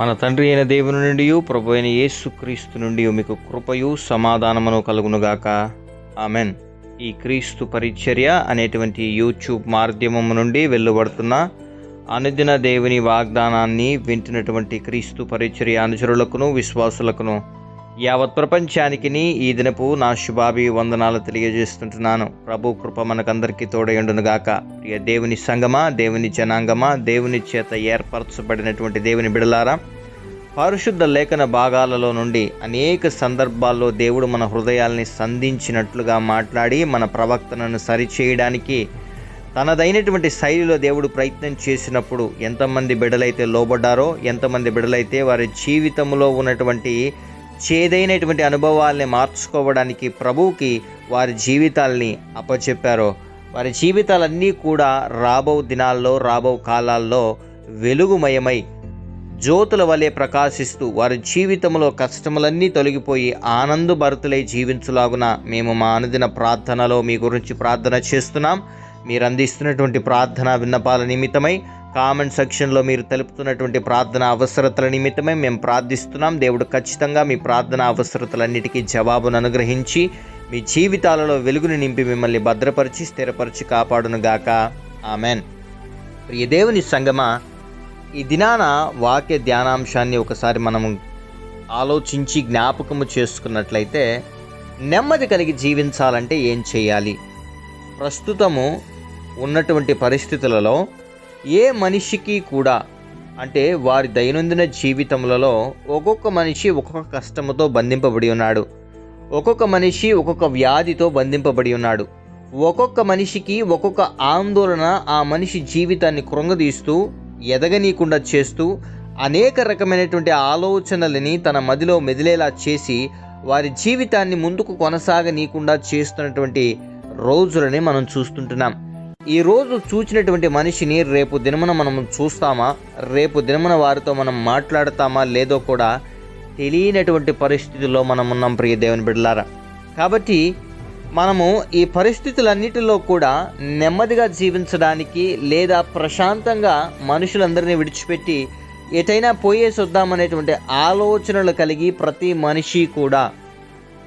మన తండ్రి అయిన దేవుని నుండి ప్రభు అయిన యేసుక్రీస్తు నుండి మీకు కృపయు సమాధానమును కలుగునుగాక. ఆమెన్. ఈ క్రీస్తు పరిచర్య అనేటువంటి యూట్యూబ్ మాధ్యమం నుండి వెళ్ళబడుతున్న అనుదిన దేవుని వాగ్దానాన్ని వింటున్నటువంటి క్రీస్తు పరిచర్య అనుచరులకును విశ్వాసులకును యావత్ ప్రపంచానికి ఈ దినపు నా శుభాభి వందనాలు తెలియజేస్తుంటున్నాను. ప్రభు కృప మనకందరికీ తోడయుండునుగాక ప్రియ దేవుని సంగమా దేవుని జనాంగమా దేవుని చేత ఏర్పరచబడినటువంటి దేవుని బిడలారా పరిశుద్ధ లేఖన భాగాలలో నుండి అనేక సందర్భాల్లో దేవుడు మన హృదయాల్ని సంధించినట్లుగా మాట్లాడి మన ప్రవక్తనను సరిచేయడానికి తనదైనటువంటి శైలిలో దేవుడు ప్రయత్నం చేసినప్పుడు ఎంతమంది బిడలైతే లోబడ్డారో ఎంతమంది బిడలైతే వారి జీవితంలో ఉన్నటువంటి చేదైనటువంటి అనుభవాల్ని మార్చుకోవడానికి ప్రభువుకి వారి జీవితాల్ని అప్పచెప్పారో. వారి జీవితాలన్నీ కూడా రాబో దినాల్లో రాబో కాలాల్లో వెలుగుమయమై జ్యోతుల వలె ప్రకాశిస్తూ వారి జీవితంలో కష్టములన్నీ తొలగిపోయి ఆనందభరితులై జీవించులాగున మేము మా అనుదిన ప్రార్థనలో మీ గురించి ప్రార్థన చేస్తున్నాం. మీరు అందిస్తున్నటువంటి ప్రార్థన విన్నపాల నిమిత్తమై కామెంట్ సెక్షన్లో మీరు తెలుపుతున్నటువంటి ప్రార్థన అవసరతల నిమిత్తమే మేము ప్రార్థిస్తున్నాం. దేవుడు ఖచ్చితంగా మీ ప్రార్థన అవసరతలన్నిటికీ జవాబును అనుగ్రహించి మీ జీవితాలలో వెలుగుని నింపి మిమ్మల్ని భద్రపరిచి స్థిరపరిచి కాపాడునుగాక. ఆమెన్. ప్రియ దేవుని సంగమ ఈ దినాన వాక్య ధ్యానాంశాన్ని ఒకసారి మనము ఆలోచించి జ్ఞాపకము చేసుకున్నట్లయితే నెమ్మది కలిగి జీవించాలంటే ఏం చేయాలి? ప్రస్తుతము ఉన్నటువంటి పరిస్థితులలో ఏ మనిషికి కూడా అంటే వారి దైనందిన జీవితములలో ఒక్కొక్క మనిషి ఒక్కొక్క కష్టముతో బంధింపబడి ఉన్నాడు. ఒక్కొక్క మనిషి ఒక్కొక్క వ్యాధితో బంధింపబడి ఉన్నాడు. ఒక్కొక్క మనిషికి ఒక్కొక్క ఆందోళన ఆ మనిషి జీవితాన్ని కృంగదీస్తూ ఎదగనీయకుండా చేస్తూ అనేక రకమైనటువంటి ఆలోచనలని తన మదిలో మెదిలేలా చేసి వారి జీవితాన్ని ముందుకు కొనసాగనీయకుండా చేస్తున్నటువంటి రోజులని మనం చూస్తుంటున్నాం. ఈ రోజు చూచినటువంటి మనిషిని రేపు దినమున మనం చూస్తామా? రేపు దినమున వారితో మనం మాట్లాడతామా? లేదో కూడా తెలియనటువంటి పరిస్థితుల్లో మనం ఉన్నాం ప్రియ దేవుని బిడ్డలారా. కాబట్టి మనము ఈ పరిస్థితులన్నిటిలో కూడా నెమ్మదిగా జీవించడానికి లేదా ప్రశాంతంగా మనుషులందరినీ విడిచిపెట్టి ఎటైనా పోయేసి వద్దామనేటువంటి ఆలోచనలు కలిగి ప్రతి మనిషి కూడా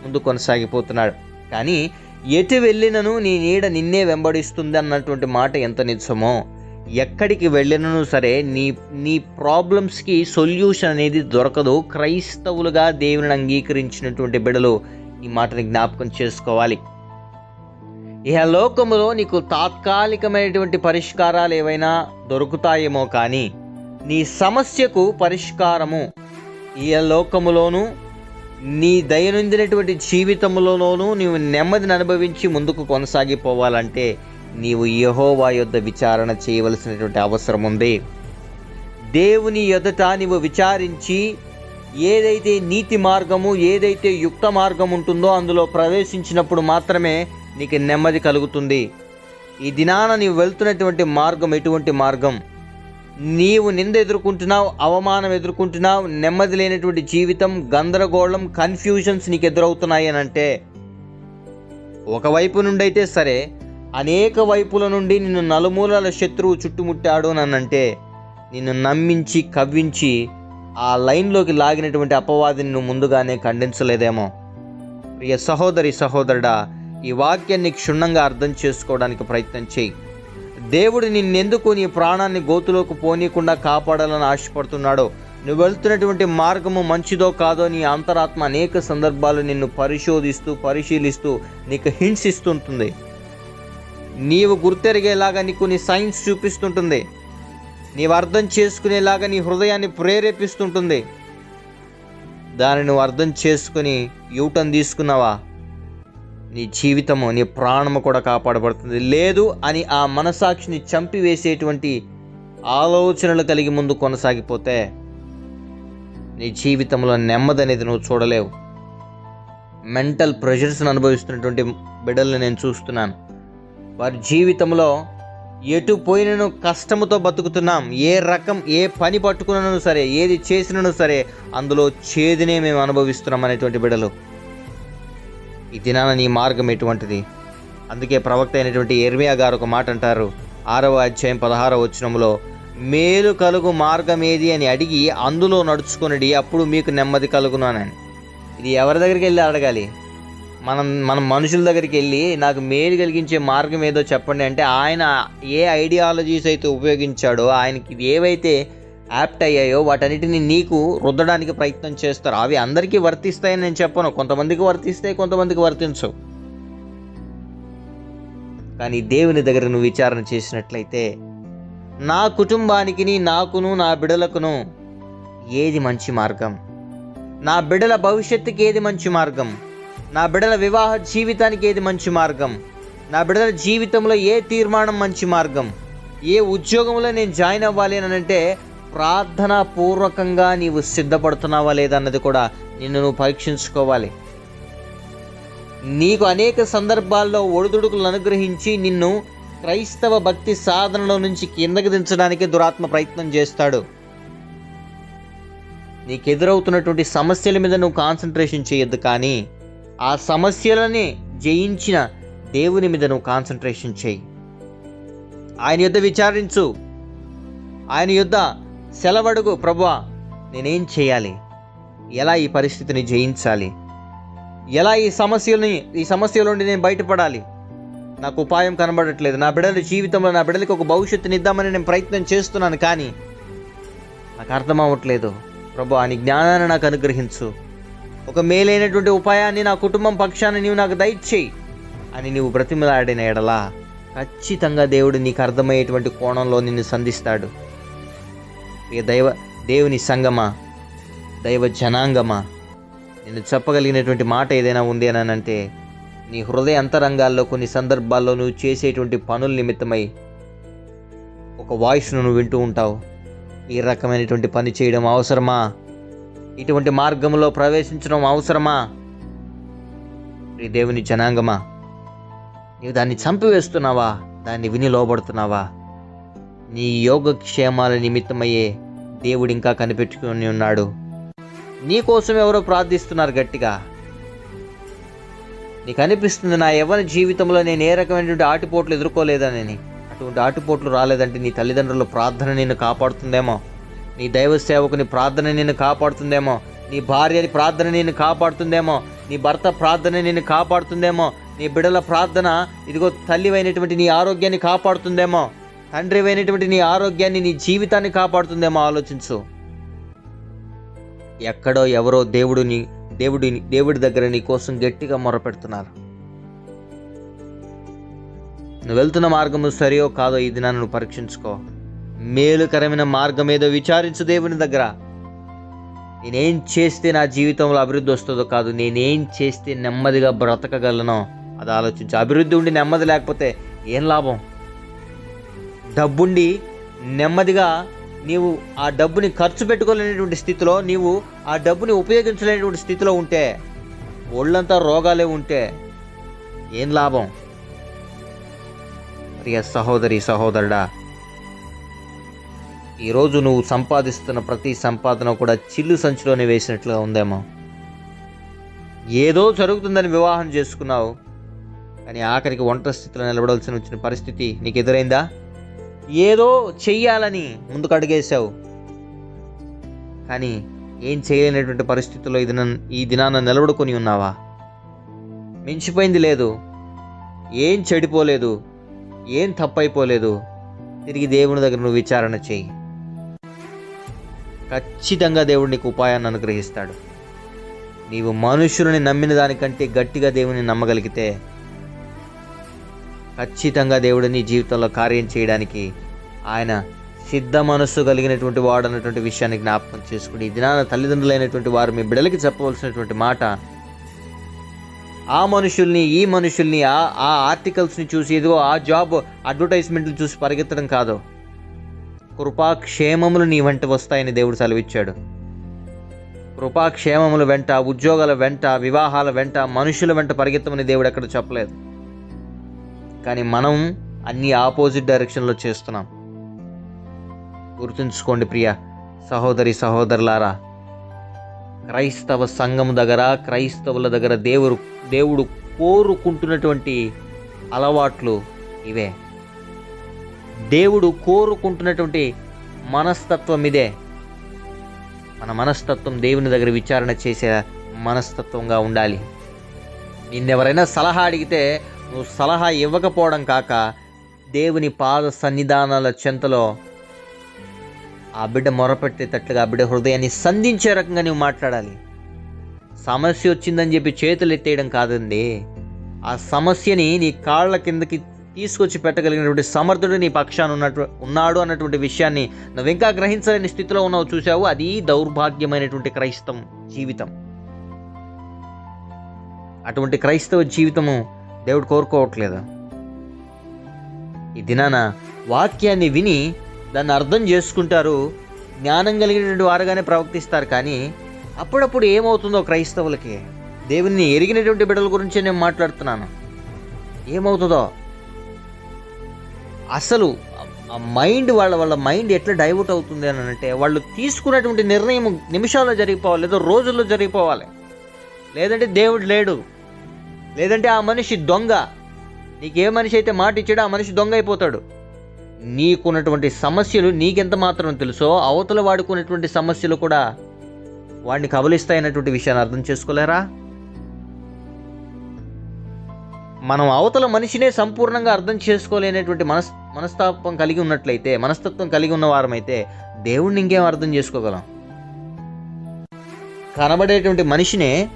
ముందు కొనసాగిపోతున్నాడు. కానీ ఎటు వెళ్ళినను నీ నీడ నిన్నే వెంబడిస్తుంది అన్నటువంటి మాట ఎంత నిజమో ఎక్కడికి వెళ్ళినను సరే నీ నీ ప్రాబ్లమ్స్కి సొల్యూషన్ అనేది దొరకదు. క్రైస్తవులుగా దేవుని అంగీకరించినటువంటి బిడలు ఈ మాటని జ్ఞాపకం చేసుకోవాలి. ఇహ లోకములో నీకు తాత్కాలికమైనటువంటి పరిష్కారాలు ఏవైనా దొరుకుతాయేమో కానీ నీ సమస్యకు పరిష్కారము ఈ లోకములోనూ నీ దైనందినటువంటి జీవితంలోనూ నీవు నెమ్మదిని అనుభవించి ముందుకు కొనసాగిపోవాలంటే నీవు యహోవా యొద్ద విచారణ చేయవలసినటువంటి అవసరం ఉంది. దేవుని ఎదుట నీవు విచారించి ఏదైతే నీతి మార్గము ఏదైతే యుక్త మార్గం ఉంటుందో అందులో ప్రవేశించినప్పుడు మాత్రమే నీకు నెమ్మది కలుగుతుంది. ఈ దినాన నీవు వెళ్తున్నటువంటి మార్గం ఎటువంటి మార్గం? నీవు నింద ఎదుర్కొంటున్నావు అవమానం ఎదుర్కొంటున్నావు నెమ్మది లేనటువంటి జీవితం గందరగోళం కన్ఫ్యూజన్స్ నీకు ఎదురవుతున్నాయి అని అంటే ఒకవైపు నుండి అయితే సరే అనేక వైపుల నుండి నిన్ను నలుమూలల శత్రువు చుట్టుముట్టాడు అంటే నిన్ను నమ్మించి కవ్వించి ఆ లైన్లోకి లాగినటువంటి అపవాదిని నువ్వు ముందుగానే ఖండించలేదేమో. ప్రియ సహోదరి సహోదరుడా ఈ వాక్యాన్ని క్షుణ్ణంగా అర్థం చేసుకోవడానికి ప్రయత్నం చేయి. దేవుడు నిన్నెందుకు నీ ప్రాణాన్ని గోతులోకి పోనీయకుండా కాపాడాలని ఆశపడుతున్నాడో? నువ్వు వెళ్తున్నటువంటి మార్గము మంచిదో కాదో నీ అంతరాత్మ అనేక సందర్భాలు నిన్ను పరిశోధిస్తూ పరిశీలిస్తూ నీకు హింట్స్ ఇస్తుంటుంది. నీవు గుర్తెరిగేలాగా నీకు నీ సైన్స్ చూపిస్తుంటుంది. నీవు అర్థం చేసుకునేలాగా నీ హృదయాన్ని ప్రేరేపిస్తుంటుంది. దాన్ని నువ్వు అర్థం చేసుకుని యూటర్న్ తీసుకున్నావా? నీ జీవితము నీ ప్రాణము కూడా కాపాడబడుతుంది. లేదు అని ఆ మనసాక్షిని చంపివేసేటువంటి ఆలోచనలు కలిగి ముందు కొనసాగిపోతే నీ జీవితంలో నెమ్మది అనేది నువ్వు చూడలేవు. మెంటల్ ప్రెషర్స్ని అనుభవిస్తున్నటువంటి బిడ్డల్ని నేను చూస్తున్నాను. వారి జీవితంలో ఎటు పోయినను కష్టముతో బతుకుతున్నాం. ఏ రకం ఏ పని పట్టుకున్నను సరే ఏది చేసినను సరే అందులో చేదునే మేము అనుభవిస్తున్నాం అనేటువంటి బిడలు ఈ దినాన నీ మార్గం ఎటువంటిది? అందుకే ప్రవక్త అయినటువంటి ఎర్మియా గారు ఒక మాట అంటారు. ఆరవ అధ్యాయం పదహార వచనంలో మేలు కలుగు మార్గం ఏది? అని అడిగి అందులో నడుచుకునడి అప్పుడు మీకు నెమ్మది కలుగునానని. ఇది ఎవరి దగ్గరికి వెళ్ళి అడగాలి? మనం మనం మనుషుల దగ్గరికి వెళ్ళి నాకు మేలు కలిగించే మార్గం ఏదో చెప్పండి అంటే ఆయన ఏ ఐడియాలజీస్ అయితే ఉపయోగించాడో ఆయనకి ఇది ఏవైతే యాప్ట్ అయ్యాయో వాటన్నిటిని నీకు రుద్దడానికి ప్రయత్నం చేస్తారు. అవి అందరికీ వర్తిస్తాయని నేను చెప్పను. కొంతమందికి వర్తిస్తాయి కొంతమందికి వర్తించవు. కానీ దేవుని దగ్గర నువ్వు విచారణ చేసినట్లయితే నా కుటుంబానికి నాకును నా బిడలకును ఏది మంచి మార్గం? నా బిడల భవిష్యత్తుకి ఏది మంచి మార్గం? నా బిడల వివాహ జీవితానికి ఏది మంచి మార్గం? నా బిడల జీవితంలో ఏ తీర్మానం మంచి మార్గం? ఏ ఉద్యోగంలో నేను జాయిన్ అవ్వాలి అని అంటే ప్రార్థనా పూర్వకంగా నీవు సిద్ధపడుతున్నావా లేదన్నది కూడా నిన్ను నువ్వు పరీక్షించుకోవాలి. నీకు అనేక సందర్భాల్లో ఒడిదుడుకులు అనుగ్రహించి నిన్ను క్రైస్తవ భక్తి సాధనలో నుంచి కిందకి దించడానికి దురాత్మ ప్రయత్నం చేస్తాడు. నీకు ఎదురవుతున్నటువంటి సమస్యల మీద నువ్వు కాన్సన్ట్రేషన్ చేయొద్దు కానీ ఆ సమస్యలని జయించిన దేవుని మీద నువ్వు కాన్సన్ట్రేషన్ చేయి. ఆయన యుద్ధ విచారించు. ఆయన యుద్ధ సెలవడుగు ప్రభువా నేనేం చేయాలి? ఎలా ఈ పరిస్థితిని జయించాలి? ఎలా ఈ సమస్యని ఈ సమస్యల నుండి నేను బయటపడాలి? నాకు ఉపాయం కనబడట్లేదు. నా బిడ్డల జీవితంలో నా బిడ్డలకి ఒక భవిష్యత్తుని ఇద్దామని నేను ప్రయత్నం చేస్తున్నాను కానీ నాకు అర్థం అవ్వట్లేదు ప్రభు అని జ్ఞానాన్ని నాకు అనుగ్రహించు. ఒక మేలైనటువంటి ఉపాయాన్ని నా కుటుంబం పక్షాన్ని నీవు నాకు దయచేయి అని నీవు బ్రతిమలాడిన ఎడలా ఖచ్చితంగా దేవుడు నీకు అర్థమయ్యేటువంటి కోణంలో నిన్ను సంధిస్తాడు. ప్రియ దైవ దేవుని సంగమా దైవ జనాంగమా? నేను చెప్పగలిగినటువంటి మాట ఏదైనా ఉంది అని అంటే నీ హృదయ అంతరంగాల్లో కొన్ని సందర్భాల్లో నువ్వు చేసేటువంటి పనుల నిమిత్తమై ఒక వాయిస్ను నువ్వు వింటూ ఉంటావు. ఈ రకమైనటువంటి పని చేయడం అవసరమా? ఇటువంటి మార్గంలో ప్రవేశించడం అవసరమా? ఈ దేవుని జనాంగమా? నీవు దాన్ని చంపివేస్తున్నావా? దాన్ని విని లోబడుతున్నావా? నీ యోగక్షేమాల నిమిత్తమయ్యే దేవుడు ఇంకా కనిపెట్టుకుని ఉన్నాడు. నీకోసం ఎవరో ప్రార్థిస్తున్నారు గట్టిగా. నీకు అనిపిస్తుంది నా యవ్వన జీవితంలో నేను ఏ రకమైనటువంటి ఆటిపోట్లు ఎదుర్కోలేదని అటువంటి ఆటిపోట్లు రాలేదంటే నీ తల్లిదండ్రుల ప్రార్థన నిన్ను కాపాడుతుందేమో. నీ దైవ సేవకుని ప్రార్థన నిన్ను కాపాడుతుందేమో. నీ భార్యని ప్రార్థన నిన్ను కాపాడుతుందేమో. నీ భర్త ప్రార్థన నిన్ను కాపాడుతుందేమో. నీ బిడల ప్రార్థన ఇదిగో తల్లివైనటువంటి నీ ఆరోగ్యాన్ని కాపాడుతుందేమో. తండ్రివైనటువంటి నీ ఆరోగ్యాన్ని నీ జీవితాన్ని కాపాడుతుందేమో ఆలోచించు. ఎక్కడో ఎవరో దేవుడిని దేవుడి దేవుడి దగ్గర నీ కోసం గట్టిగా మొరపెడుతున్నారు. నువ్వు వెళ్తున్న మార్గము సరియో కాదో ఈ దినాన్ని నువ్వు పరీక్షించుకో. మేలుకరమైన మార్గం ఏదో విచారించు దేవుని దగ్గర. నేనేం చేస్తే నా జీవితంలో అభివృద్ధి వస్తుందో కాదు నేనేం చేస్తే నెమ్మదిగా బ్రతకగలనో అది ఆలోచించు. అభివృద్ధి ఉండి నెమ్మది లేకపోతే ఏం లాభం? డబ్బుండి నెమ్మదిగా నీవు ఆ డబ్బుని ఖర్చు పెట్టుకోలేనటువంటి స్థితిలో నీవు ఆ డబ్బుని ఉపయోగించలేనటువంటి స్థితిలో ఉంటే ఒళ్ళంతా రోగాలే ఉంటే ఏం లాభం? ప్రియ సహోదరి సహోదరుడా ఈరోజు నువ్వు సంపాదిస్తున్న ప్రతి సంపాదన కూడా చిల్లు సంచిలోనే వేసినట్లుగా ఉందేమో. ఏదో జరుగుతుందని వివాహం చేసుకున్నావు కానీ ఆఖరికి ఒంటరి స్థితిలో నిలబడాల్సిన వచ్చిన పరిస్థితి నీకు ఎదురైందా? ఏదో చెయ్యాలని ముందుకు అడిగేశావు కానీ ఏం చేయలేనటువంటి పరిస్థితుల్లో ఇది ఈ దినాన నిలబడుకొని ఉన్నావా? మించిపోయింది లేదు. ఏం చెడిపోలేదు? ఏం తప్పైపోలేదు? తిరిగి దేవుని దగ్గర నువ్వు విచారణ చేయి ఖచ్చితంగా దేవుడు నీకు ఉపాయాన్ని అనుగ్రహిస్తాడు. నీవు మనుషులని నమ్మిన దానికంటే గట్టిగా దేవుని నమ్మగలిగితే ఖచ్చితంగా దేవుడు నీ జీవితంలో కార్యం చేయడానికి ఆయన సిద్ధ మనస్సు కలిగినటువంటి వాడు అన్నటువంటి విషయాన్ని జ్ఞాపకం చేసుకుని ఈ దినాన తల్లిదండ్రులైనటువంటి వారు మీ బిడ్డలకి చెప్పవలసినటువంటి మాట ఆ మనుషుల్ని ఈ మనుషుల్ని ఆ ఆ ఆర్టికల్స్ని చూసి ఏదో ఆ జాబ్ అడ్వర్టైజ్మెంట్లు చూసి పరిగెత్తడం కాదు. కృపాక్షేమములు నీ వెంట వస్తాయని దేవుడు సెలవిచ్చాడు. కృపాక్షేమముల వెంట ఉద్యోగాల వెంట వివాహాల వెంట మనుషుల వెంట పరిగెత్తమని దేవుడు ఎక్కడ చెప్పలేదు. కానీ మనం అన్ని ఆపోజిట్ డైరెక్షన్లో చేస్తున్నాం. గుర్తుంచుకోండి ప్రియ సహోదరి సహోదరులారా క్రైస్తవ సంఘం దగ్గర క్రైస్తవుల దగ్గర దేవుడు దేవుడు కోరుకుంటున్నటువంటి అలవాట్లు ఇవే. దేవుడు కోరుకుంటున్నటువంటి మనస్తత్వం ఇదే. మన మనస్తత్వం దేవుని దగ్గర విచారణ చేసే మనస్తత్వంగా ఉండాలి. నిన్నెవరైనా సలహా అడిగితే నువ్వు సలహా ఇవ్వకపోవడం కాక దేవుని పాద సన్నిధానాల చెంతలో ఆ బిడ్డ మొరపెట్టేటట్లుగా ఆ బిడ్డ హృదయాన్ని సంధించే రకంగా నువ్వు మాట్లాడాలి. సమస్య వచ్చిందని చెప్పి చేతులు ఎత్తేయడం కాదండి. ఆ సమస్యని నీ కాళ్ళ కిందకి తీసుకొచ్చి పెట్టగలిగినటువంటి సమర్థుడు నీ పక్షాన ఉన్నట్టు ఉన్నాడు అన్నటువంటి విషయాన్ని నువ్వు ఇంకా గ్రహించలేని స్థితిలో ఉన్నావు చూసావు అది దౌర్భాగ్యమైనటువంటి క్రైస్తవం జీవితం. అటువంటి క్రైస్తవ జీవితము దేవుడు కోరుకోవట్లేదు? ఈ దినాన వాక్యాన్ని విని దాన్ని అర్థం చేసుకుంటారు. జ్ఞానం కలిగినటువంటి వారుగానే ప్రవర్తిస్తారు కానీ అప్పుడప్పుడు ఏమవుతుందో క్రైస్తవులకి? దేవుని ఎరిగినటువంటి బిడ్డల గురించి నేను మాట్లాడుతున్నాను. ఏమవుతుందో? అసలు ఆ మైండ్ వాళ్ళ వాళ్ళ మైండ్ ఎట్లా డైవర్ట్ అవుతుంది అని అంటే వాళ్ళు తీసుకున్నటువంటి నిర్ణయం నిమిషాల్లో జరిగిపోవాలి లేదో రోజుల్లో జరిగిపోవాలి. లేదంటే దేవుడు లేడు. లేదంటే ఆ మనిషి దొంగ. నీకే మనిషి అయితే మాట ఇచ్చాడో ఆ మనిషి దొంగ అయిపోతాడు. నీకున్నటువంటి సమస్యలు నీకెంత మాత్రం తెలుసో అవతల వాడుకున్నటువంటి సమస్యలు కూడా వాడిని కబలిస్తాయన్నటువంటి విషయాన్ని అర్థం చేసుకోలేరా? మనం అవతల మనిషినే సంపూర్ణంగా అర్థం చేసుకోలేనటువంటి మనస్ మనస్తాపం కలిగి ఉన్నట్లయితే మనస్తత్వం కలిగి ఉన్న వారమైతే దేవుణ్ణి ఇంకేం అర్థం చేసుకోగలం? కనబడేటువంటి మనిషినే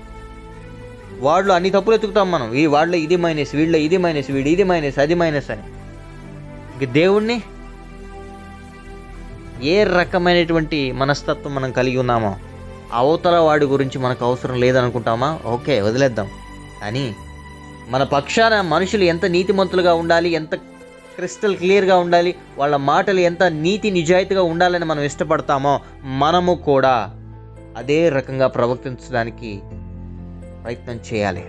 వాళ్ళు అన్ని తప్పులు ఎత్తుకుతాం మనం. ఈ వాళ్ళ ఇది మైనస్ వీడిలో ఇది మైనస్ వీడి ఇది మైనస్ అది మైనస్ అని. ఇంక దేవుణ్ణి ఏ రకమైనటువంటి మనస్తత్వం మనం కలిగి ఉన్నామో అవతల వాడి గురించి మనకు అవసరం లేదనుకుంటామా? ఓకే వదిలేద్దాం. కానీ మన పక్షాన మనుషులు ఎంత నీతిమంతులుగా ఉండాలి ఎంత క్రిస్టల్ క్లియర్గా ఉండాలి వాళ్ళ మాటలు ఎంత నీతి నిజాయితీగా ఉండాలని మనం ఇష్టపడతామో మనము కూడా అదే రకంగా ప్రవర్తించడానికి ప్రయత్నం చేయాలి.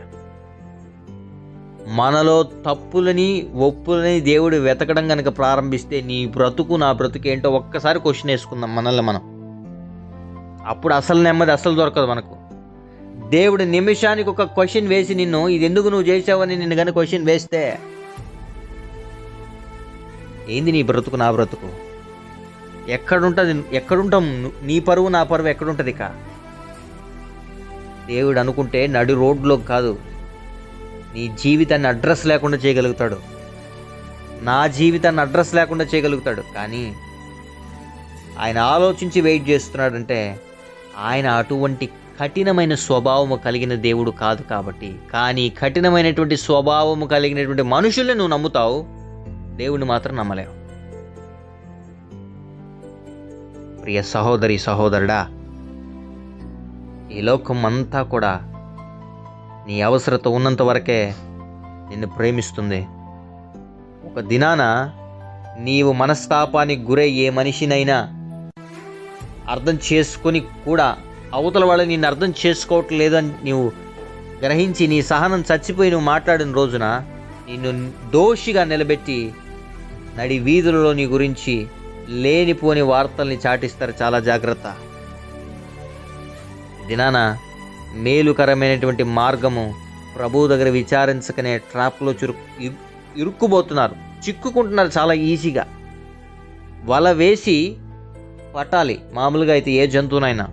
మనలో తప్పులని ఒప్పులని దేవుడు వెతకడం కనుక ప్రారంభిస్తే నీ బ్రతుకు నా బ్రతుకు ఏంటో ఒక్కసారి క్వశ్చన్ వేసుకుందాం మనల్ని మనం. అప్పుడు అసలు నెమ్మది అసలు దొరకదు మనకు. దేవుడు నిమిషానికి ఒక క్వశ్చన్ వేసి నిన్ను ఇది ఎందుకు నువ్వు చేసావని నిన్ను కానీ క్వశ్చన్ వేస్తే ఏంది నీ బ్రతుకు నా బ్రతుకు? ఎక్కడుంటుంది ఎక్కడుంటాం? ను- నీ పరువు నా పరువు ఎక్కడుంటుంది ఇక? దేవుడు అనుకుంటే నడి రోడ్లో కాదు. నీ జీవితాన్ని అడ్రస్ లేకుండా చేయగలుగుతాడు. నా జీవితాన్ని అడ్రస్ లేకుండా చేయగలుగుతాడు. కానీ ఆయన ఆలోచించి వెయిట్ చేస్తున్నాడంటే ఆయన అటువంటి కఠినమైన స్వభావము కలిగిన దేవుడు కాదు కాబట్టి. కానీ కఠినమైనటువంటి స్వభావము కలిగినటువంటి మనుషుల్ని నువ్వు నమ్ముతావు. దేవుణ్ణి మాత్రం నమ్మలేవు. ప్రియ సహోదరి సహోదరుడా ఈ లోకం అంతా కూడా నీ అవసరత ఉన్నంత వరకే నిన్ను ప్రేమిస్తుంది. ఒక దినాన నీవు మనస్తాపానికి గురై ఏ మనిషినైనా అర్థం చేసుకొని కూడా అవతల వాళ్ళు నిన్ను అర్థం చేసుకోవట్లేదు అని నీవు గ్రహించి నీ సహనం చచ్చిపోయి నువ్వు మాట్లాడిన రోజున నిన్ను దోషిగా నిలబెట్టి నడి వీధులలో నీ గురించి లేనిపోని వార్తల్ని చాటిస్తారు. చాలా జాగ్రత్త. దినాన మేలుకరమైనటువంటి మార్గము ప్రభు దగ్గర విచారించకనే ట్రాప్లో చురుకు ఇరుక్కుపోతున్నారు చిక్కుకుంటున్నారు చాలా ఈజీగా. వల వేసి పట్టాలి. మామూలుగా అయితే ఏ జంతువునైనా.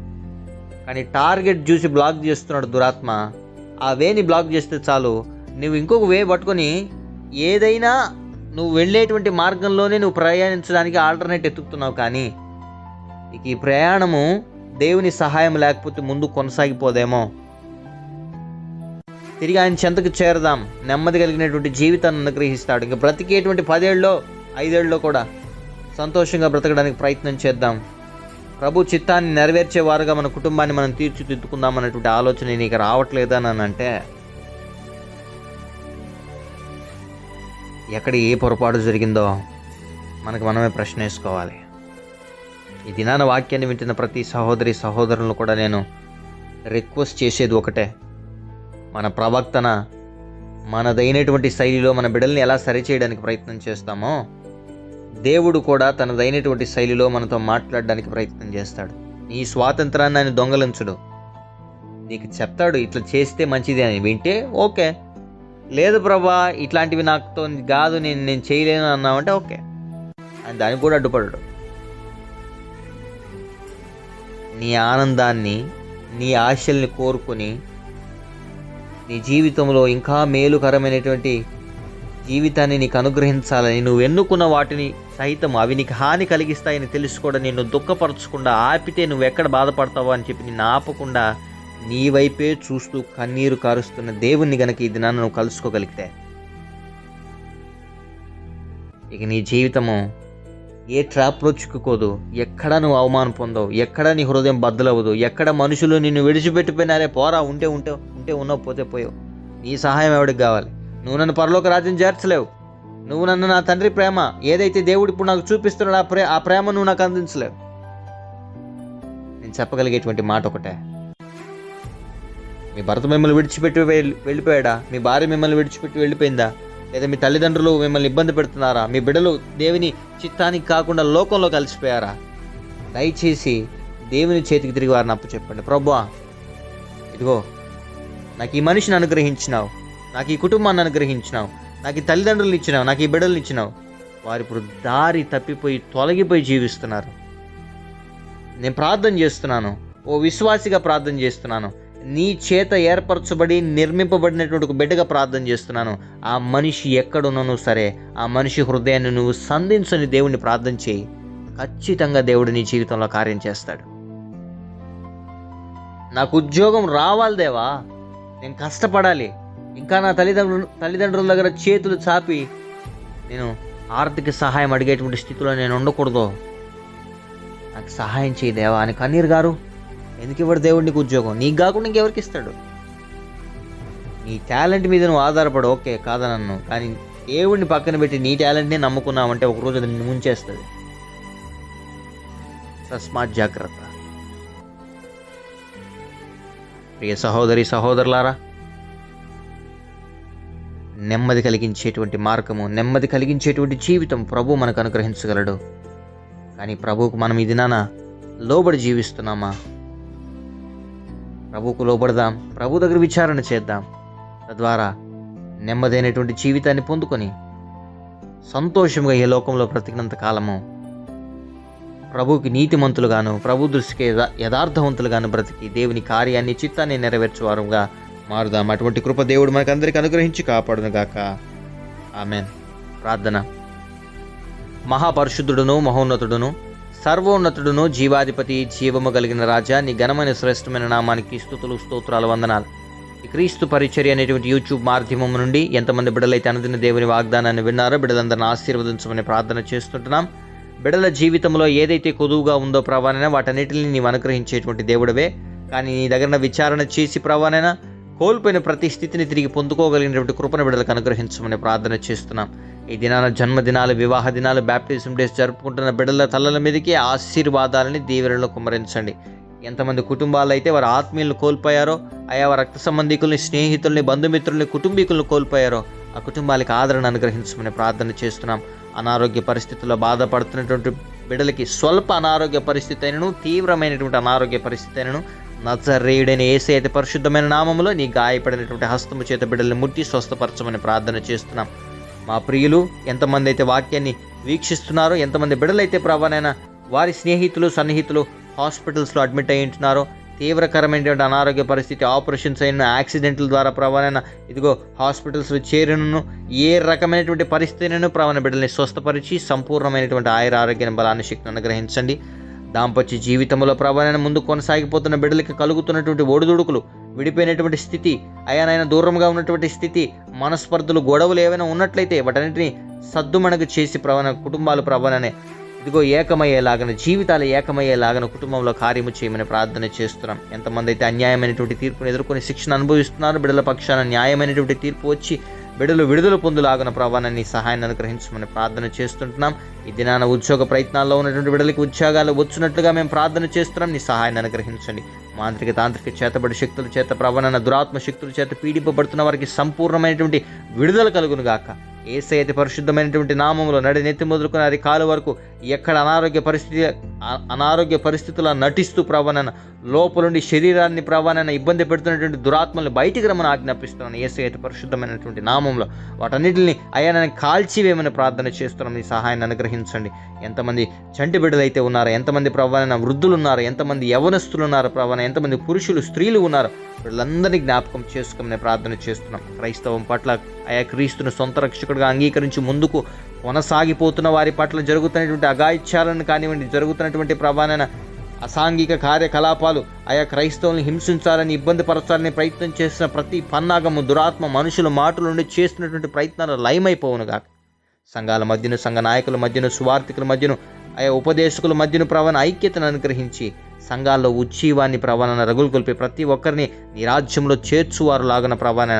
కానీ టార్గెట్ చూసి బ్లాక్ చేస్తున్నాడు దురాత్మ. ఆ వేని బ్లాక్ చేస్తే చాలు. నువ్వు ఇంకొక వే పట్టుకొని ఏదైనా నువ్వు వెళ్ళేటువంటి మార్గంలోనే నువ్వు ప్రయాణించడానికి ఆల్టర్నేట్ ఎత్తుకుతున్నావు కానీ నీకు ఈ ప్రయాణము దేవుని సహాయం లేకపోతే ముందు కొనసాగిపోదేమో. తిరిగి ఆయన చెంతకు చేరదాం. నెమ్మది కలిగినటువంటి జీవితాన్ని అనుగ్రహిస్తాడు. ఇంకా బ్రతికేటువంటి పదేళ్ళలో ఐదేళ్ళలో కూడా సంతోషంగా బ్రతకడానికి ప్రయత్నం చేద్దాం. ప్రభు చిత్తాన్ని నెరవేర్చేవారుగా మన కుటుంబాన్ని మనం తీర్చిదిద్దుకుందాం అన్నటువంటి ఆలోచన నీకు రావట్లేదా అని అంటే ఎక్కడ ఏ పొరపాటు జరిగిందో మనకు మనమే ప్రశ్న వేసుకోవాలి. ఈ దినాన వాక్యాన్ని వింటున్న ప్రతి సహోదరి సహోదరులను కూడా నేను రిక్వెస్ట్ చేసేది ఒకటే. మన ప్రవక్తన మనదైనటువంటి శైలిలో మన బిడ్డల్ని ఎలా సరిచేయడానికి ప్రయత్నం చేస్తామో దేవుడు కూడా తనదైనటువంటి శైలిలో మనతో మాట్లాడడానికి ప్రయత్నం చేస్తాడు. నీ స్వాతంత్రాన్ని ఆయన దొంగలించడు. నీకు చెప్తాడు ఇట్లా చేస్తే మంచిది అని. వింటే ఓకే. లేదు ప్రభా ఇట్లాంటివి నాకుతో కాదు నేను నేను చేయలేను అన్నావంటే ఓకే. అని దానికి కూడా అడ్డుపడడు. నీ ఆనందాన్ని నీ ఆశల్ని కోరుకొని నీ జీవితంలో ఇంకా మేలుకరమైనటువంటి జీవితాన్ని నీకు అనుగ్రహించాలని నువ్వు ఎన్నుకున్న వాటిని సైతం అవి నీకు హాని కలిగిస్తాయని తెలుసుకోవడం నిన్ను దుఃఖపరచకుండా ఆపితే నువ్వు ఎక్కడ బాధపడతావో అని చెప్పి నిన్ను ఆపకుండా నీ వైపే చూస్తూ కన్నీరు కారుస్తున్న దేవుణ్ణి గనక ఈ దినాన్ని నువ్వు కలుసుకోగలిగితే. ఇక నీ జీవితము ఏ ట్రాప్లో చిక్కుకోదు ఎక్కడ నువ్వు అవమానం పొందవు ఎక్కడ నీ హృదయం బద్దలవ్వదు ఎక్కడ మనుషులు నిన్ను విడిచిపెట్టిపోయినారే పోరా ఉంటే ఉంటే ఉంటే ఉన్నావు పోతే పోయావు. నీ సహాయం ఎవడికి కావాలి? నువ్వు నన్ను పరలోక రాజ్యం చేర్చలేవు. నువ్వు నన్ను నా తండ్రి ప్రేమ ఏదైతే దేవుడు ఇప్పుడు నాకు చూపిస్తున్నాడు ఆ ప్రే ఆ ప్రేమ నువ్వు నాకు అందించలేవు. నేను చెప్పగలిగేటువంటి మాట ఒకటే. మీ భర్త మిమ్మల్ని విడిచిపెట్టి వెళ్ళిపోయాడా? మీ భార్య మిమ్మల్ని విడిచిపెట్టి వెళ్ళిపోయిందా? లేదా మీ తల్లిదండ్రులు మిమ్మల్ని ఇబ్బంది పెడుతున్నారా? మీ బిడ్డలు దేవుని చిత్తానికి కాకుండా లోకంలో కలిసిపోయారా? దయచేసి దేవుని చేతికి తిరిగి వారిని అప్పు చెప్పండి. ప్రభా ఇదిగో నాకు ఈ మనిషిని అనుగ్రహించినావు. నాకు ఈ కుటుంబాన్ని అనుగ్రహించినావు. నాకు ఈ తల్లిదండ్రులు ఇచ్చినావు. నాకు ఈ బిడ్డలు ఇచ్చినావు. వారు ఇప్పుడు దారి తప్పిపోయి తొలగిపోయి జీవిస్తున్నారు. నేను ప్రార్థన చేస్తున్నాను. ఓ విశ్వాసిగా ప్రార్థన చేస్తున్నాను. నీ చేత ఏర్పరచబడి నిర్మింపబడినటువంటి ఒక బిడ్డగా ప్రార్థన చేస్తున్నాను. ఆ మనిషి ఎక్కడున్నాను సరే ఆ మనిషి హృదయాన్ని నువ్వు సంధించని దేవుణ్ణి ప్రార్థన చేయి. ఖచ్చితంగా దేవుడు నీ జీవితంలో కార్యం చేస్తాడు. నాకు ఉద్యోగం రావాలి దేవా. నేను కష్టపడాలి. ఇంకా నా తల్లిదండ్రులు తల్లిదండ్రుల దగ్గర చేతులు చాపి నేను ఆర్థిక సహాయం అడిగేటువంటి స్థితిలో నేను ఉండకూడదు. నాకు సహాయం చేయి దేవా అని కన్నీరు గారు. ఎందుకు ఇవ్వడు దేవుడు నీకు ఉద్యోగం? నీకు కాకుండా ఇంకెవరికి ఇస్తాడు? నీ టాలెంట్ మీద నువ్వు ఆధారపడు ఓకే కాదనన్ను కానీ దేవుడిని పక్కన పెట్టి నీ టాలెంట్నే నమ్ముకున్నామంటే ఒకరోజు అది నిన్ను ముంచేస్తుంది. తస్మాత్ జాగ్రత్త. ప్రియ సహోదరి సహోదరులారా నెమ్మది కలిగించేటువంటి మార్గము నెమ్మది కలిగించేటువంటి జీవితం ప్రభు మనకు అనుగ్రహించగలడు. కానీ ప్రభువుకు మనం ఈ దినాన లోబడి జీవిస్తున్నామా? ప్రభువుకు లోబడదాం ప్రభు దగ్గర విచారణ చేద్దాం. తద్వారా నెమ్మదైనటువంటి జీవితాన్ని పొందుకొని సంతోషంగా ఈ లోకంలో బ్రతికినంత కాలము ప్రభుకి నీతిమంతులుగాను ప్రభు దృష్టికి యథార్థవంతులుగాను బ్రతికి దేవుని కార్యాన్ని చిత్తాన్ని నెరవేర్చేవారుగా మారుదాం. అటువంటి కృప దేవుడు మనకు అనుగ్రహించి కాపాడునుగాక. ఆమెన్. ప్రార్థన. మహాపరిశుద్ధుడును మహోన్నతుడును సర్వోన్నతుడును జీవాధిపతి జీవము కలిగిన రాజా నీ ఘనమైన శ్రేష్టమైన నామానికి స్థుతులు స్తోత్రాలు వందనాలు. ఈ క్రీస్తు పరిచర్య అనేటువంటి యూట్యూబ్ మాధ్యమం నుండి ఎంతమంది బిడ్డలైతే అనుదిన దేవుని వాగ్దానాన్ని విన్నారో బిడ్డలందరిని ఆశీర్వదించమని ప్రార్థన చేస్తుంటున్నాం. బిడల జీవితంలో ఏదైతే కొదువుగా ఉందో ప్రభానైనా వాటన్నిటిని నీవు అనుగ్రహించేటువంటి దేవుడవే. కానీ నీ దగ్గర విచారణ చేసి ప్రవాణన కోల్పోయిన ప్రతి స్థితిని తిరిగి పొందుకోగలిగినటువంటి కృపణ బిడ్డలకు అనుగ్రహించమని ప్రార్థన చేస్తున్నాం. ఈ దినాన జన్మదినాలు వివాహ దినాలు బ్యాప్టిజం డేస్ జరుపుకుంటున్న బిడ్డల తలల మీదకి ఆశీర్వాదాలని దీవెనలో కుమరించండి ఎంతమంది కుటుంబాలు అయితే వారి ఆత్మీయులను కోల్పోయారో ఆయా వారి రక్త సంబంధికుల్ని స్నేహితుల్ని బంధుమిత్రుల్ని కుటుంబీకులను కోల్పోయారో ఆ కుటుంబాలకు ఆదరణ అనుగ్రహించమని ప్రార్థన చేస్తున్నాం. అనారోగ్య పరిస్థితుల్లో బాధపడుతున్నటువంటి బిడ్డలకి స్వల్ప అనారోగ్య పరిస్థితి అయినను తీవ్రమైనటువంటి అనారోగ్య పరిస్థితి అయినను నజరేయుడైన ఏసే అయితే పరిశుద్ధమైన నామములో నీ గాయపడినటువంటి హస్తము చేత బిడ్డల్ని ముట్టి స్వస్థపరచమని ప్రార్థన చేస్తున్నాం. మా ప్రియులు ఎంతమంది అయితే వాక్యాన్ని వీక్షిస్తున్నారో ఎంతమంది బిడలైతే ప్రభానైనా వారి స్నేహితులు సన్నిహితులు హాస్పిటల్స్లో అడ్మిట్ అయి ఉంటున్నారో తీవ్రకరమైనటువంటి అనారోగ్య పరిస్థితి ఆపరేషన్స్ అయిన యాక్సిడెంట్ల ద్వారా ప్రభానైనా ఇదిగో హాస్పిటల్స్లో చేరినను ఏ రకమైనటువంటి పరిస్థితినైనా ప్రవణ బిడ్డల్ని స్వస్థపరిచి సంపూర్ణమైనటువంటి ఆయుర ఆరోగ్య బలాన్ని శక్తిని అనుగ్రహించండి. దాంపత్య జీవితంలో ప్రభావైన ముందు కొనసాగిపోతున్న బిడ్డలకి కలుగుతున్నటువంటి ఒడిదుడుకులు విడిపోయినటువంటి స్థితి అయానైనా దూరంగా ఉన్నటువంటి స్థితి మనస్పర్ధలు గొడవలు ఏవైనా ఉన్నట్లయితే వాటన్నిటిని సద్దుమణకు చేసి ప్రవణ కుటుంబాలు ప్రవణనే. ఇదిగో ఏకమయ్యేలాగన జీవితాలు ఏకమయ్యేలాగన కుటుంబంలో కార్యము చేయమని ప్రార్థన చేస్తున్నాం. ఎంతమంది అయితే అన్యాయమైనటువంటి తీర్పును ఎదుర్కొని శిక్షణ అనుభవిస్తున్నారు బిడ్డల పక్షాన న్యాయమైనటువంటి తీర్పు వచ్చి బిడలు విడుదల పొందులాగన ప్రభావాన్ని సహాయాన్ని అనుగ్రహించమని ప్రార్థన చేస్తుంటున్నాం. ఈ దినాన ఉద్యోగ ప్రయత్నాల్లో ఉన్నటువంటి బిడలకి ఉద్యోగాలు వచ్చినట్లుగా మేము ప్రార్థన చేస్తున్నాం. నీ సహాయాన్ని అనుగ్రహించండి. మాంత్రిక తాంత్రిక చేతబడి శక్తుల చేత ప్రవణన దురాత్మ శక్తుల చేత పీడింపబడుతున్న వారికి సంపూర్ణమైనటువంటి విడుదల కలుగును గాక ఏసైతే పరిశుద్ధమైనటువంటి నామంలో నడి నెత్తి మొదలుకుని అది కాలు వరకు ఎక్కడ అనారోగ్య పరిస్థితి అనారోగ్య పరిస్థితుల్లో నటిస్తూ ప్రవణన లోపలుండి శరీరాన్ని ప్రవణన ఇబ్బంది పెడుతున్నటువంటి దురాత్మల్ని బయటికి రమ్మని ఆజ్ఞాపిస్తున్నాను. ఏసై అయితే పరిశుద్ధమైనటువంటి నామంలో వాటన్నిటిని అయ్యా నేను ప్రార్థన చేస్తున్నాం. మీ సహాయాన్ని అనుగ్రహించండి. ఎంతమంది చంటి బిడ్డలు అయితే ఉన్నారో ఎంతమంది ప్రవణన వృద్ధులు ఉన్నారు ఎంతమంది యవనస్తులు ఉన్నారు ప్రవణ ఎంతమంది పురుషులు స్త్రీలు ఉన్నారు వీళ్ళందరినీ జ్ఞాపకం చేసుకోమని ప్రార్థన చేస్తున్నాం. క్రైస్తవం పట్ల ఆయా క్రీస్తును సొంత రక్షకుడిగా అంగీకరించి ముందుకు కొనసాగిపోతున్న వారి పట్ల జరుగుతున్నటువంటి అగాయిత్యాలను కానివ్వండి జరుగుతున్నటువంటి ప్రభానైన అసాంఘిక కార్యకలాపాలు ఆయా క్రైస్తవుల్ని హింసించాలని ఇబ్బంది పరచాలని ప్రయత్నం చేసిన ప్రతి పన్నాగము దురాత్మ మనుషుల మాటల నుండి చేస్తున్నటువంటి ప్రయత్నాలు లయమైపోవును గాక. సంఘాల మధ్యను సంఘ నాయకుల మధ్యను సువార్థికుల మధ్యను ఆయా ఉపదేశకుల మధ్యను ప్రవణ ఐక్యతను అనుగ్రహించి సంఘాల్లో ఉచ్చీవాన్ని ప్రవణన రగులు కొలిపి ప్రతి ఒక్కరిని నీ రాజ్యంలో చేర్చువారు లాగన ప్రవణ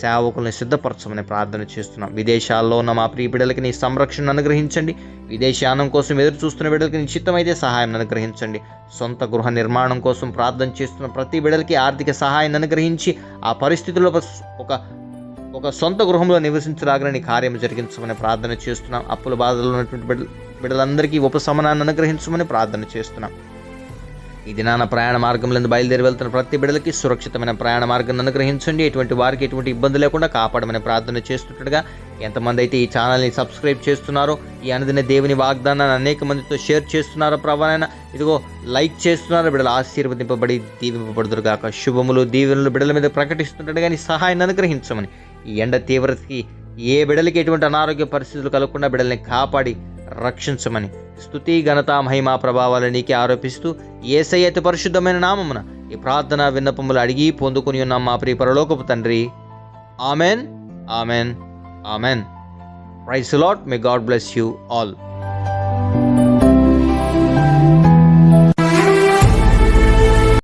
సేవకుల్ని సిద్ధపరచమని ప్రార్థన చేస్తున్నాం. విదేశాల్లో ఉన్న మా ప్రియ బిడ్డలకి నీ సంరక్షణ అనుగ్రహించండి. విదేశానం కోసం ఎదురు చూస్తున్న బిడ్డలకి నిశ్చితమైతే సహాయం అనుగ్రహించండి. సొంత గృహ నిర్మాణం కోసం ప్రార్థన చేస్తున్న ప్రతి బిడ్డలకి ఆర్థిక సహాయాన్ని అనుగ్రహించి ఆ పరిస్థితుల్లో ఒక ఒక సొంత గృహంలో నివసించలాగని కార్యం జరిగించమని ప్రార్థన చేస్తున్నాం. అప్పుల బాధలు ఉన్నటువంటి బిడ్డ బిడ్డలందరికీ ఉపశమనాన్ని అనుగ్రహించమని ప్రార్థన చేస్తున్నాం. ఈ దినాన ప్రయాణ మార్గంలో బయలుదేరి వెళ్తున్న ప్రతి బిడ్డలకి సురక్షితమైన ప్రయాణ మార్గాన్ని అనుగ్రహించండి. ఎటువంటి వారికి ఎటువంటి ఇబ్బంది లేకుండా కాపాడమని ప్రార్థన చేస్తుండగా ఎంతమంది అయితే ఈ ఛానల్ని సబ్స్క్రైబ్ చేస్తున్నారో ఈ అనుదిన దేవుని వాగ్దానాన్ని అనేక మందితో షేర్ చేస్తున్నారో ప్రభావైనా ఇదిగో లైక్ చేస్తున్నారో. బిడ్డలు ఆశీర్వదింపబడి దీవింపబడుదురు కాక శుభములు దీవెనలు బిడ్డల మీద ప్రకటిస్తుంటాడు కానీ సహాయాన్ని అనుగ్రహించమని. ఈ ఎండ తీవ్రతకి ఏ బిడ్డలకి ఎటువంటి అనారోగ్య పరిస్థితులు కలగకుండా బిడ్డల్ని కాపాడి రక్షించమని. స్తుతి ఘనత మహిమా ప్రభావాలు నీకే ఆరోపిస్తూ ఏసై అతి పరిశుద్ధమైన నామమున ఈ ప్రార్థన విన్నపములు అడిగి పొందుకుని ఉన్నాం మా ప్రియ పరలోకపు తండ్రి. Amen amen amen. Praise Lord may God bless you all.